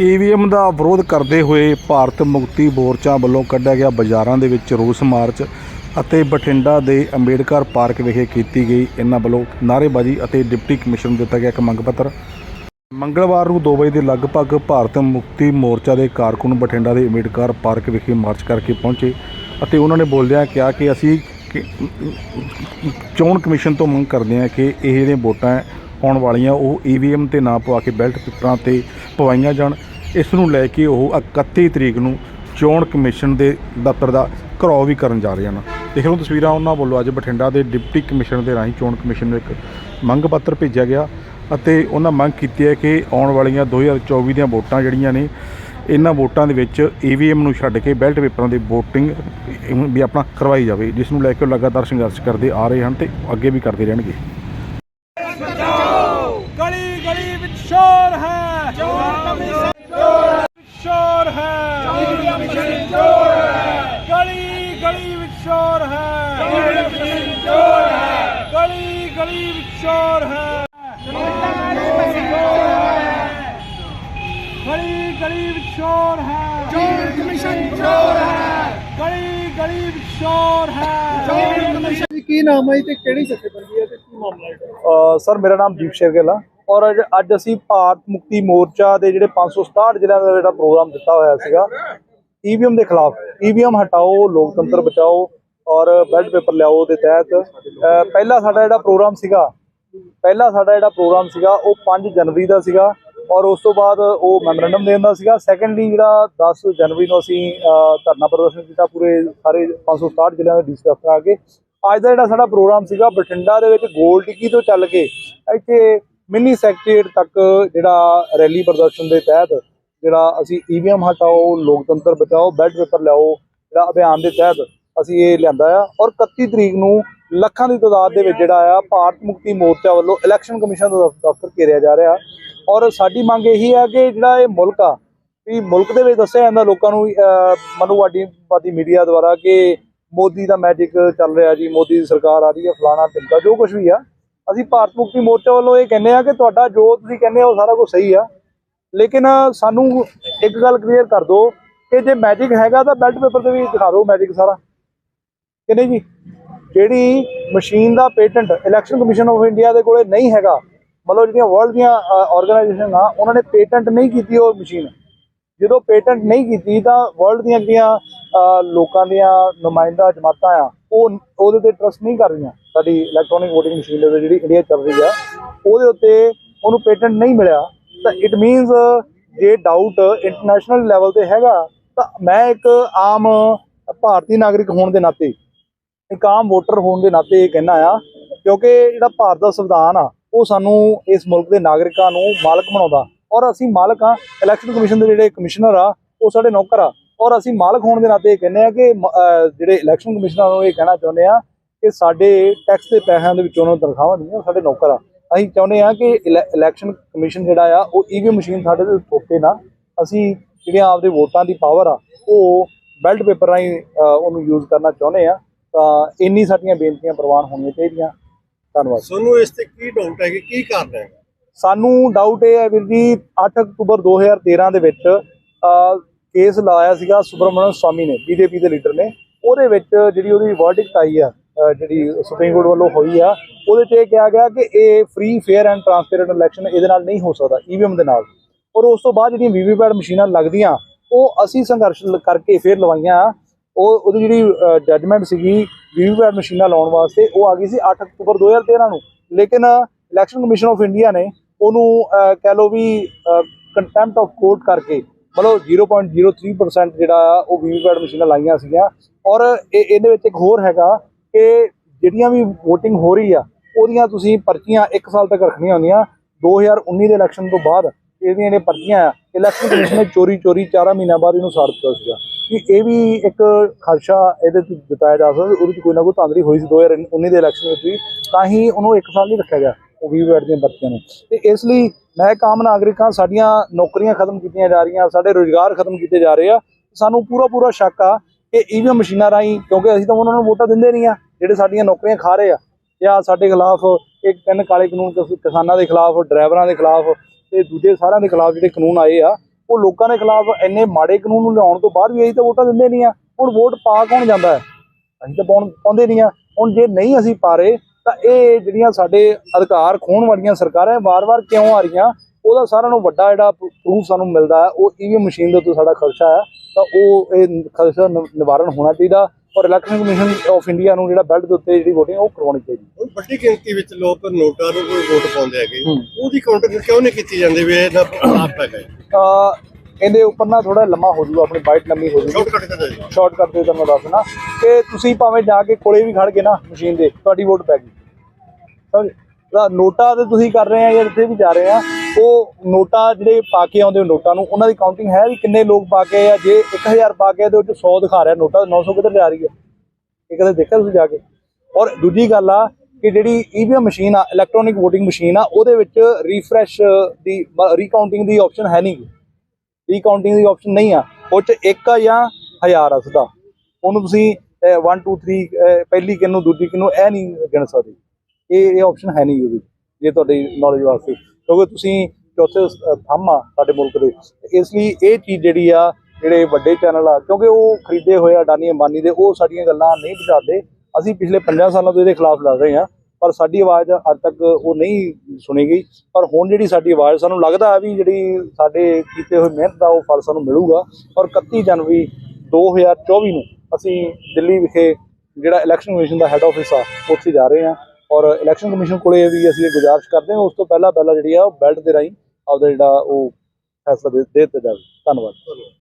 EVM ਦਾ ਵਿਰੋਧ ਕਰਦੇ ਹੋਏ ਭਾਰਤ ਮੁਕਤੀ ਮੋਰਚਾ ਵੱਲੋਂ ਕੱਢਿਆ ਗਿਆ ਬਾਜ਼ਾਰਾਂ ਦੇ ਵਿੱਚ ਰੋਸ ਮਾਰਚ ਅਤੇ ਬਠਿੰਡਾ ਦੇ ਅੰਬੇਡਕਰ ਪਾਰਕ ਵਿਖੇ ਕੀਤੀ ਗਈ ਇਹਨਾਂ ਵੱਲੋਂ ਨਾਅਰੇਬਾਜ਼ੀ ਅਤੇ ਡਿਪਟੀ ਕਮਿਸ਼ਨ ਨੂੰ ਦਿੱਤਾ ਗਿਆ ਇੱਕ ਮੰਗ ਪੱਤਰ। ਮੰਗਲਵਾਰ ਨੂੰ 2 ਵਜੇ ਦੇ ਲਗਭਗ ਭਾਰਤ ਮੁਕਤੀ ਮੋਰਚਾ ਦੇ ਕਾਰਕੁਨ ਬਠਿੰਡਾ ਦੇ ਅੰਬੇਡਕਰ ਪਾਰਕ ਵਿਖੇ ਮਾਰਚ ਕਰਕੇ ਪਹੁੰਚੇ ਅਤੇ ਉਹਨਾਂ ਨੇ ਬੋਲਦਿਆਂ ਕਿਹਾ ਕਿ ਅਸੀਂ ਚੋਣ ਕਮਿਸ਼ਨ ਤੋਂ ਮੰਗ ਕਰਦੇ ਹਾਂ ਕਿ ਇਹ ਜਿਹੜੀਆਂ ਵੋਟਾਂ ਆਉਣ ਵਾਲੀਆਂ ਉਹ ਈਵੀਐਮ ਤੇ ਨਾ ਪਵਾ ਕੇ ਬੈਲਟ ਪੇਪਰਾਂ ਤੇ ਪਵਾਈਆਂ ਜਾਣ। ਇਸ ਨੂੰ ਲੈ ਕੇ ਉਹ 31 ਤਰੀਕ ਨੂੰ ਚੋਣ ਕਮਿਸ਼ਨ ਦੇ ਦਫ਼ਤਰ ਦਾ ਘਰਾਓ ਵੀ ਕਰਨ ਜਾ ਰਹੇ ਹਨ। ਦੇਖ ਲਓ ਤਸਵੀਰਾਂ ਉਹਨਾਂ ਵੱਲੋਂ ਅੱਜ ਬਠਿੰਡਾ ਦੇ ਡਿਪਟੀ ਕਮਿਸ਼ਨਰ ਦੇ ਰਾਹੀਂ ਚੋਣ ਕਮਿਸ਼ਨ ਨੂੰ ਇੱਕ ਮੰਗ ਪੱਤਰ ਭੇਜਿਆ ਗਿਆ ਅਤੇ ਉਹਨਾਂ ਮੰਗ ਕੀਤੀ ਹੈ ਕਿ ਆਉਣ ਵਾਲੀਆਂ 2024 ਦੀਆਂ ਵੋਟਾਂ ਜਿਹੜੀਆਂ ਨੇ, ਇਹਨਾਂ ਵੋਟਾਂ ਦੇ ਵਿੱਚ ਈਵੀਐਮ ਨੂੰ ਛੱਡ ਕੇ ਬੈਲਟ ਪੇਪਰਾਂ ਦੀ VOTING ਵੀ ਆਪਣਾ ਕਰਵਾਈ ਜਾਵੇ, ਜਿਸ ਨੂੰ ਲੈ ਕੇ ਉਹ ਲਗਾਤਾਰ ਸੰਘਰਸ਼ ਕਰਦੇ ਆ ਰਹੇ ਹਨ ਤੇ ਅੱਗੇ ਵੀ ਕਰਦੇ ਰਹਿਣਗੇ ਗਲੀ ਗਲੀ ਵਿੱਚ ਸ਼ੋਰ ਹੈ ਚੋਣ ਕਮਿਸ਼ਨ ਸ਼ੋਰ ਹੈ ਚੋਣ ਕਮਿਸ਼ਨ ਸ਼ੋਰ ਹੈ ਗਲੀ ਗਲੀ ਵਿੱਚ ਸ਼ੋਰ ਹੈ ਚੋਣ ਕਮਿਸ਼ਨ ਸ਼ੋਰ ਹੈ ਗਲੀ ਗਲੀ ਵਿੱਚ ਸ਼ੋਰ ਹੈ ਗਲੀ ਸ਼ੋਰ ਹੈ ਚੋਣ ਕਮਿਸ਼ਨ ਸ਼ੋਰ ਹੈ ਗਲੀ ਗਲੀ ਵਿੱਚ ਸ਼ੋਰ ਹੈ ਚੋਣ ਕਮਿਸ਼ਨ ਜੀ ਕੀ ਨਾਮ ਹੈ ਤੇ ਕਿਹੜੀ ਜਥੇਬੰਦੀ ਹੈ ਤੇ ਕੀ ਮਾਮਲਾ ਹੈ ਸਰ ਮੇਰਾ ਨਾਮ ਦੀਪ ਸ਼ੇਰਗਿੱਲ ਆ ਔਰ ਅੱਜ- ਅੱਜ ਅਸੀਂ ਭਾਰਤ ਮੁਕਤੀ ਮੋਰਚਾ ਦੇ ਜਿਹੜੇ 567 ਜ਼ਿਲ੍ਹਿਆਂ ਦਾ ਜਿਹੜਾ ਪ੍ਰੋਗਰਾਮ ਦਿੱਤਾ ਹੋਇਆ ਸੀਗਾ ਈਵੀਐਮ ਦੇ ਖਿਲਾਫ ਈਵੀਐਮ ਹਟਾਓ ਲੋਕਤੰਤਰ ਬਚਾਓ ਔਰ ਬੈਲਟ ਪੇਪਰ ਲਿਆਓ ਦੇ ਤਹਿਤ ਪਹਿਲਾ ਸਾਡਾ ਜਿਹੜਾ ਪ੍ਰੋਗਰਾਮ ਸੀਗਾ ਪਹਿਲਾ ਸਾਡਾ ਜਿਹੜਾ ਪ੍ਰੋਗਰਾਮ ਸੀਗਾ ਉਹ 5 ਜਨਵਰੀ ਦਾ ਸੀਗਾ ਔਰ ਉਸ ਤੋਂ ਬਾਅਦ ਉਹ ਮੈਮੋਰੈਂਡਮ ਦੇਣ ਦਾ ਸੀਗਾ। ਸੈਕੰਡਲੀ ਜਿਹੜਾ 10 ਜਨਵਰੀ ਨੂੰ ਅਸੀਂ ਧਰਨਾ ਪ੍ਰਦਰਸ਼ਨ ਕੀਤਾ ਪੂਰੇ ਸਾਰੇ 567 ਜ਼ਿਲ੍ਹਿਆਂ ਦੇ ਡੀਸੀ ਦਫ਼ਤਰ ਆ ਕੇ। ਅੱਜ ਦਾ ਜਿਹੜਾ ਸਾਡਾ ਪ੍ਰੋਗਰਾਮ ਸੀਗਾ, ਬਠਿੰਡਾ ਦੇ ਵਿੱਚ ਗੋਲ ਟਿੱਕੀ ਤੋਂ ਚੱਲ ਕੇ ਇੱਥੇ ਮਿੰਨੀ ਸੈਕਟਰੀਏਟ ਤੱਕ ਜਿਹੜਾ ਰੈਲੀ ਪ੍ਰਦਰਸ਼ਨ ਦੇ ਤਹਿਤ ਜਿਹੜਾ ਅਸੀਂ ਈਵੀਐਮ ਹਟਾਓ, ਲੋਕਤੰਤਰ ਬਚਾਓ ਬੈੱਡ ਪੇਪਰ ਲਿਆਓ, ਜਿਹੜਾ ਅਭਿਆਨ ਦੇ ਤਹਿਤ ਅਸੀਂ ਇਹ ਲਿਆਂਦਾ ਆ। ਔਰ 31 ਤਰੀਕ ਨੂੰ ਲੱਖਾਂ ਦੀ ਤਾਦਾਦ ਦੇ ਵਿੱਚ ਜਿਹੜਾ ਆ, ਭਾਰਤ ਮੁਕਤੀ ਮੋਰਚਾ ਵੱਲੋਂ ਇਲੈਕਸ਼ਨ ਕਮਿਸ਼ਨ ਦਾ ਦਫ਼- ਦਫ਼ਤਰ ਘੇਰਿਆ ਜਾ ਰਿਹਾ। ਔਰ ਸਾਡੀ ਮੰਗ ਇਹੀ ਹੈ ਕਿ ਜਿਹੜਾ ਇਹ ਮੁਲਕ ਆ ਵੀ ਮੁਲਕ ਦੇ ਵਿੱਚ ਦੱਸਿਆ ਜਾਂਦਾ ਲੋਕਾਂ ਨੂੰ ਅਹ, ਮਨੂਵਾਦੀਵਾਦੀ ਮੀਡੀਆ ਦੁਆਰਾ ਕਿ ਮੋਦੀ ਦਾ ਮੈਜਿਕ ਚੱਲ ਰਿਹਾ ਜੀ ਮੋਦੀ ਦੀ ਸਰਕਾਰ ਆ ਰਹੀ ਹੈ ਫਲਾਣਾ ਟਿਮਕਾ ਜੋ ਕੁਝ ਵੀ ਆ। ਅਸੀਂ ਭਾਰਤ ਮੁਕਤੀ ਮੋਰਚਾ ਵੱਲੋਂ ਇਹ ਕਹਿੰਦੇ ਆ ਕਿ ਤੁਹਾਡਾ ਜੋ ਤੁਸੀਂ ਕਹਿੰਦੇ ਹੋ ਸਾਰਾ ਕੁਝ ਸਹੀ ਆ। ਲੇਕਿਨ ਸਾਨੂੰ ਇੱਕ ਗੱਲ ਕਲੀਅਰ ਕਰ ਦਿਓ ਕਿ ਜੇ ਮੈਜਿਕ ਹੈਗਾ ਤਾਂ ਬੈਲਟ ਪੇਪਰ ਤੇ ਵੀ ਦਿਖਾ ਦਿਓ ਮੈਜਿਕ ਸਾਰਾ। ਕਿ ਨਹੀਂ ਜੀ? ਜਿਹੜੀ machine the patent election commission of India ਦੇ ਕੋਲੇ ਨਹੀਂ ਹੈਗਾ ਮਤਲਬ ਜਿਹੜੀਆਂ ਵਰਲਡ ਦੀਆਂ ਆਰਗੇਨਾਈਜੇਸ਼ਨ ਆ, ਉਹਨਾਂ ਨੇ ਪੇਟੈਂਟ ਨਹੀਂ ਕੀਤੀ ਉਹ ਮਸ਼ੀਨ ਜਦੋਂ ਪੇਟੈਂਟ ਨਹੀਂ ਕੀਤੀ ਤਾਂ ਵਰਲਡ ਦੀਆਂ ਜਿਹੜੀਆਂ ਲੋਕਾਂ ਦੀਆਂ ਨੁਮਾਇੰਦਾ ਜਮਾਤਾਂ ਆ, ਉਹ ਉਹਦੇ ਤੇ ਟਰਸਟ ਨਹੀਂ ਕਰ ਰਹੀਆਂ। ਸਾਡੀ ਇਲੈਕਟ੍ਰੋਨਿਕ ਵੋਟਿੰਗ ਮਸ਼ੀਨ ਦੇ ਜਿਹੜੀ ਇੰਡੀਆ ਚੱਲ ਰਹੀ ਆ, ਉਹਦੇ ਉੱਤੇ ਉਹਨੂੰ ਪੇਟੈਂਟ ਨਹੀਂ ਮਿਲਿਆ। ਤਾਂ ਇਟ ਮੀਨਸ ਜੇ ਡਾਊਟ ਇੰਟਰਨੈਸ਼ਨਲ ਲੈਵਲ ਤੇ ਹੈਗਾ, ਤਾਂ ਮੈਂ ਇੱਕ ਆਮ ਭਾਰਤੀ ਨਾਗਰਿਕ ਹੋਣ ਦੇ ਨਾਤੇ, ਇੱਕ ਆਮ ਵੋਟਰ ਹੋਣ ਦੇ ਨਾਤੇ ਇਹ ਕਹਿਣਾ ਆ, ਕਿਉਂਕਿ ਜਿਹੜਾ ਭਾਰਤ ਦਾ ਸੰਵਿਧਾਨ ਆ ਉਹ ਸਾਨੂੰ ਇਸ ਮੁਲਕ ਦੇ ਨਾਗਰਿਕਾਂ ਨੂੰ ਮਾਲਕ ਬਣਾਉਂਦਾ। ਔਰ ਅਸੀਂ ਮਾਲਕ ਆ ਇਲੈਕਸ਼ਨ ਕਮਿਸ਼ਨ ਦੇ ਜਿਹੜੇ ਕਮਿਸ਼ਨਰ ਆ, ਉਹ ਸਾਡੇ ਨੌਕਰ ਆ। ਔਰ ਅਸੀਂ ਮਾਲਕ ਹੋਣ ਦੇ ਨਾਤੇ ਇਹ ਕਹਿੰਦੇ ਆ ਕਿ, ਮ- ਜਿਹੜੇ ਇਲੈਕਸ਼ਨ ਕਮਿਸ਼ਨਰ ਨੂੰ ਇਹ ਕਹਿਣਾ ਚਾਹੁੰਦੇ ਆ ਕਿ ਸਾਡੇ ਟੈਕਸ ਦੇ ਪੈਸਿਆਂ ਦੇ ਵਿੱਚੋਂ ਉਹਨਾਂ ਨੂੰ ਤਨਖਾਹਾਂ ਨਹੀਂ ਉਹ ਸਾਡੇ ਨੌਕਰ ਆ। ਅਸੀਂ ਚਾਹੁੰਦੇ ਆ ਕਿ ਇਲੈ- ਇਲੈਕਸ਼ਨ ਕਮਿਸ਼ਨ ਜਿਹੜਾ ਆ, ਉਹ ਈਵੀਐਮ ਮਸ਼ੀਨ ਸਾਡੇ ਤੇ ਥੋਪੇ ਨਾ। ਅਸੀਂ ਜਿਹੜੀਆਂ ਆਪਦੇ ਵੋਟਾਂ ਦੀ ਪਾਵਰ ਆ, ਉਹ ਬੈਲਟ ਪੇਪਰ ਰਾਹੀਂ ਉਹਨੂੰ ਯੂਜ਼ ਕਰਨਾ ਚਾਹੁੰਦੇ ਆ। ਤਾਂ ਇੰਨੀ ਸਾਡੀਆਂ ਬੇਨਤੀਆਂ ਪ੍ਰਵਾਨ ਹੋਣੀਆਂ ਚਾਹੀਦੀਆਂ। ਧੰਨਵਾਦ। ਤੁਹਾਨੂੰ ਇਸ ਤੇ ਕੀ ਡਾਊਟ ਹੈ ਕਿ ਕੀ ਕਾਰਨ ਹੈ? ਸਾਨੂੰ ਡਾਊਟ ਇਹ ਹੈ ਵੀਰ ਜੀ 8 ਅਕਤੂਬਰ 2013 ਦੇ ਵਿੱਚ ਕੇਸ ਲਾਇਆ ਸੀਗਾ ਸੁਬਰਮਨਿਅਮ ਸਵਾਮੀ ਨੇ ਬੀਜੇਪੀ ਦੇ ਲੀਡਰ ਨੇ। ਉਹਦੇ ਵਿੱਚ ਜਿਹੜੀ ਉਹਦੀ ਵਰਡਿਕਟ ਆਈ ਆ ਜਿਹੜੀ ਸੁਪਰੀਮ ਕੋਰਟ ਵੱਲੋਂ ਹੋਈ ਆ ਉਹਦੇ 'ਚ ਇਹ ਕਿਹਾ ਗਿਆ ਕਿ ਇਹ free fair and transparent election ਇਹਦੇ ਨਾਲ ਨਹੀਂ ਹੋ ਸਕਦਾ ਈਵੀਐਮ ਦੇ ਨਾਲ। ਔਰ ਉਸ ਤੋਂ ਬਾਅਦ ਜਿਹੜੀਆਂ ਵੀਵੀਪੈਟ ਮਸ਼ੀਨਾਂ ਲੱਗਦੀਆਂ ਉਹ ਅਸੀਂ ਸੰਘਰਸ਼ ਕਰਕੇ ਫੇਰ ਲਵਾਈਆਂ। ਉਹ ਉਹਦੀ ਜਿਹੜੀ ਜੱਜਮੈਂਟ ਸੀਗੀ ਵੀਵੀਪੈਟ ਮਸ਼ੀਨਾਂ ਲਾਉਣ ਵਾਸਤੇ, ਉਹ ਆ ਗਈ ਸੀ 8 ਅਕਤੂਬਰ 2013 ਨੂੰ। ਲੇਕਿਨ ਇਲੈਕਸ਼ਨ ਕਮਿਸ਼ਨ ਆਫ ਇੰਡੀਆ ਨੇ ਉਹਨੂੰ ਕਹਿ ਲਓ ਵੀ ਕੰਟੈਂਪਟ ਆਫ ਕੋਰਟ ਕਰਕੇ, ਮਤਲਬ 0.03% ਜਿਹੜਾ ਆ ਉਹ ਵੀਵੀਪੈਟ ਮਸ਼ੀਨਾਂ ਲਾਈਆਂ ਸੀਗੀਆਂ। ਔਰ ਇਹ, ਇਹਦੇ ਵਿੱਚ ਇੱਕ ਹੋਰ ਹੈਗਾ ਕਿ ਜਿਹੜੀਆਂ ਵੀ VOTING ਹੋ ਰਹੀ ਆ, ਉਹਦੀਆਂ ਤੁਸੀਂ ਪਰਚੀਆਂ 1 ਸਾਲ ਤੱਕ ਰੱਖਣੀਆਂ ਹੁੰਦੀਆਂ। 2019 ਦੇ ਇਲੈਕਸ਼ਨ ਤੋਂ ਬਾਅਦ ਇਹਦੀਆਂ ਜਿਹੜੀਆਂ ਪਰਚੀਆਂ ਆ ਇਲੈਕਸ਼ਨ ਕਮਿਸ਼ਨ ਨੇ ਚੋਰੀ ਚੋਰੀ 4 ਮਹੀਨਿਆਂ ਬਾਅਦ ਇਹਨੂੰ ਸਾੜ ਦਿੱਤਾ ਸੀਗਾ। ਕਿ ਇਹ ਵੀ ਇੱਕ ਖਰਸ਼ਾ ਇਹਦੇ ਤੇ ਜਤਾਇਆ ਜਾ ਸਕਦਾ ਉਹਦੇ ਚ ਕੋਈ ਨਾ ਕੋਈ ਧਾਂਦਲੀ ਹੋਈ ਸੀ 2019 ਦੇ ਇਲੈਕਸ਼ਨ ਵਿੱਚ ਵੀ, ਤਾਂ ਹੀ ਉਹਨੂੰ ਇੱਕ ਸਾਲ ਨਹੀਂ ਰੱਖਿਆ ਗਿਆ, ਉਹ ਵੀ ਦੀਆਂ ਪਰਚੀਆਂ ਨੂੰ। ਤੇ ਇਸ ਲਈ ਮੈਂ ਇੱਕ ਆਮ ਨਾਗਰਿਕ ਹਾਂ ਸਾਡੀਆਂ ਨੌਕਰੀਆਂ ਖਤਮ ਕੀਤੀਆਂ ਜਾ ਰਹੀਆਂ, ਸਾਡੇ ਰੋਜ਼ਗਾਰ ਖਤਮ ਕੀਤੇ ਜਾ ਰਹੇ ਆ, ਸਾਨੂੰ ਪੂਰਾ ਪੂਰਾ ਸ਼ੱਕ ਆ ਕਿ ਈਵੀਐਮ ਮਸ਼ੀਨਾਂ ਰਾਹੀਂ, ਕਿਉਂਕਿ ਅਸੀਂ ਤਾਂ ਉਹਨਾਂ ਨੂੰ ਵੋਟਾਂ ਦਿੰਦੇ ਨਹੀਂ ਆ, ਜਿਹੜੇ ਸਾਡੀਆਂ ਨੌਕਰੀਆਂ ਖਾ ਰਹੇ ਆ, ਜਾਂ ਸਾਡੇ ਖਿਲਾਫ ਇੱਕ ਤਿੰਨ ਕਾਲੇ ਕਾਨੂੰਨ ਕਿਸਾਨਾਂ ਦੇ ਖਿਲਾਫ, ਡਰਾਈਵਰਾਂ ਦੇ ਖਿਲਾਫ ਤੇ ਦੂਜੇ ਸਾਰਿਆਂ ਦੇ ਖਿਲਾਫ ਜਿਹੜੇ ਕਾਨੂੰਨ ਆਏ ਆ ਉਹ ਲੋਕਾਂ ਦੇ ਖਿਲਾਫ ਇੰਨੇ ਮਾੜੇ ਕਾਨੂੰਨ ਨੂੰ ਲਿਆਉਣ ਤੋਂ ਬਾਅਦ ਵੀ ਅਸੀਂ ਤਾਂ ਵੋਟਾਂ ਦਿੰਦੇ ਨਹੀਂ ਆ ਹੁਣ ਵੋਟ ਪਾ ਕੌਣ ਜਾਂਦਾ ਹੈ? ਅਸੀਂ ਤਾਂ ਪਾਉਣ ਪਾਉਂਦੇ ਨਹੀਂ ਆ ਹੁਣ ਜੇ ਨਹੀਂ ਅਸੀਂ ਪਾ ਰਹੇ, ਤਾਂ ਇਹ ਜਿਹੜੀਆਂ ਸਾਡੇ ਅਧਿਕਾਰ ਖੋਣ ਵਾਲੀਆਂ ਸਰਕਾਰਾਂ ਵਾਰ-ਵਾਰ ਕਿਉਂ ਆ ਰਹੀਆਂ? ਉਹਦਾ ਸਾਰਿਆਂ ਨੂੰ ਵੱਡਾ ਜਿਹੜਾ ਪ੍ਰੂਫ ਸਾਨੂੰ ਮਿਲਦਾ ਹੈ, ਉਹ ਈਵੀਐਮ ਮਸ਼ੀਨ ਦੇ ਉੱਤੇ ਸਾਡਾ ਖਰਚਾ ਹੈ। ਤਾਂ ਉਹ ਇਹ ਨਿ- ਨਿਵਾਰਨ ਹੋਣਾ ਚਾਹੀਦਾ ਔਰ ਇਲੈਕਸ਼ਨ ਕਮਿਸ਼ਨ ਆਫ ਇੰਡੀਆ ਨੂੰ ਜਿਹੜਾ ਬੈਲਟ ਦੇ ਉੱਤੇ ਜਿਹੜੀ VOTING ਉਹ ਕਰਵਾਉਣੀ ਚਾਹੀਦੀ ਵੱਡੀ ਗਿਣਤੀ ਵਿੱਚ ਲੋਕ ਨੋਟਾਂ ਨੂੰ ਕੋਈ ਵੋਟ ਪਾਉਂਦੇ ਹੈਗੇ। ਉਹਦੀ ਕਾਊਂਟਿੰਗ ਕਿਉਂ ਨਹੀਂ ਕੀਤੀ ਜਾਂਦੀ ਵੀ ਇਹ ਨਾ ਆਪ ਹੈਗਾ ਅਹ ਇਹਦੇ ਉੱਪਰ ਨਾ ਥੋੜਾ ਲੰਮਾ ਹੋ ਜਾਊਗਾ ਆਪਣੀ ਬਾਈਟ ਲੰਮੀ ਹੋ ਜਾਊਗੀ। ਸ਼ਾਰਟਕਟ ਤੇ ਤੁਹਾਨੂੰ ਦੱਸਣਾ। ਕਿ ਤੁਸੀਂ ਭਾਵੇਂ ਜਾ ਕੇ ਕੋਲੇ ਵੀ ਖੜ ਗਏ ਨਾ ਮਸ਼ੀਨ ਦੇ ਤੁਹਾਡੀ ਵੋਟ ਪੈ ਗਈ। ਤਾਂ ਨੋਟਾ ਤੇ ਤੁਸੀਂ ਕਰ ਰਹੇ ਆ ਜਾਂ ਜਿੱਥੇ ਵੀ ਜਾ ਰਹੇ ਆ ਉਹ ਨੋਟਾ ਜਿਹੜੇ ਪਾ ਕੇ ਆਉਂਦੇ ਹੋ ਨੋਟਾਂ ਨੂੰ, ਉਹਨਾਂ ਦੀ ਕਾਊਂਟਿੰਗ ਹੈ ਵੀ ਕਿੰਨੇ ਲੋਕ ਪਾ ਕੇ ਆ? ਜੇ 1000 ਪਾ ਕੇ ਆਏ ਤੇ ਉਹ 'ਚ 100 ਦਿਖਾ ਰਿਹਾ ਨੋਟਾ 900 ਕਿੱਧਰ ਜਾ ਰਹੀ ਹੈ? ਇਹ ਕਦੇ ਦੇਖਿਆ ਤੁਸੀਂ ਜਾ ਕੇ? ਔਰ ਦੂਜੀ ਗੱਲ ਆ ਕਿ ਜਿਹੜੀ ਈਵੀਐਮ ਮਸ਼ੀਨ ਆ ਇਲੈਕਟ੍ਰੋਨਿਕ VOTING ਮਸ਼ੀਨ ਆ, ਉਹਦੇ ਵਿੱਚ ਰੀਫਰੈਸ਼ ਦੀ ਰੀਕਾਊਂਟਿੰਗ ਦੀ ਆਪਸ਼ਨ ਹੈ ਨਹੀਂ। ਰੀਕਾਊਂਟਿੰਗ ਦੀ ਆਪਸ਼ਨ ਨਹੀਂ ਆ। ਉਹ ਚ ਇੱਕ ਆ ਜਾਂ ਹਜ਼ਾਰ ਆ ਸਿੱਧਾ। ਉਹਨੂੰ ਤੁਸੀਂ 1 2 3 ਪਹਿਲੀ ਕਿੰਨੂੰ, ਦੂਜੀ ਕਿੰਨੂੰ, ਇਹ ਨਹੀਂ ਗਿਣ ਸਕਦੇ। ਇਹ ਇਹ ਆਪਸ਼ਨ ਹੈ ਨਹੀਂ ਉਹਦੀ ਜੇ ਤੁਹਾਡੀ ਨੌਲੇਜ ਵਾਸਤੇ। ਕਿਉਂਕਿ ਤੁਸੀਂ ਚੌਥੇ ਥੰਮ ਆ ਸਾਡੇ ਮੁਲਕ ਦੇ। ਇਸ ਲਈ ਇਹ ਚੀਜ਼ ਜਿਹੜੀ ਆ, ਜਿਹੜੇ ਵੱਡੇ ਚੈਨਲ ਆ, ਕਿਉਂਕਿ ਉਹ ਖਰੀਦੇ ਹੋਏ ਆ ਅਡਾਨੀ ਅੰਬਾਨੀ ਦੇ, ਉਹ ਸਾਡੀਆਂ ਗੱਲਾਂ ਨਹੀਂ ਪਹੁੰਚਾਉਂਦੇ ਅਸੀਂ ਪਿਛਲੇ 50 ਸਾਲਾਂ ਤੋਂ ਇਹਦੇ ਖਿਲਾਫ ਲੜ ਰਹੇ ਹਾਂ, ਪਰ ਸਾਡੀ ਆਵਾਜ਼ ਅੱਜ ਤੱਕ ਉਹ ਨਹੀਂ ਸੁਣੀ ਗਈ। ਪਰ ਹੁਣ ਜਿਹੜੀ ਸਾਡੀ ਆਵਾਜ਼, ਸਾਨੂੰ ਲੱਗਦਾ ਹੈ ਵੀ ਜਿਹੜੀ ਸਾਡੇ ਕੀਤੇ ਹੋਏ ਮਿਹਨਤ ਦਾ ਉਹ ਫਲ ਸਾਨੂੰ ਮਿਲੂਗਾ। ਔਰ 31 ਜਨਵਰੀ 2024 ਨੂੰ ਅਸੀਂ ਦਿੱਲੀ ਵਿਖੇ ਜਿਹੜਾ ਇਲੈਕਸ਼ਨ ਕਮਿਸ਼ਨ ਦਾ ਹੈੱਡ ਆਫਿਸ ਆ, ਉੱਥੇ ਜਾ ਰਹੇ ਹਾਂ। ਔਰ ਇਲੈਕਸ਼ਨ ਕਮਿਸ਼ਨ ਕੋਲੇ ਵੀ ਅਸੀਂ ਇਹ ਗੁਜ਼ਾਰਿਸ਼ ਕਰਦੇ ਹਾਂ, ਉਸ ਤੋਂ ਪਹਿਲਾਂ ਪਹਿਲਾਂ ਜਿਹੜੀ ਆ ਉਹ ਬੈਲਟ ਦੇ ਰਾਹੀਂ ਆਪਦਾ ਜਿਹੜਾ ਉਹ ਫੈਸਲਾ ਦੇ ਦੇ ਦਿੱਤਾ ਜਾਵੇ। ਧੰਨਵਾਦ।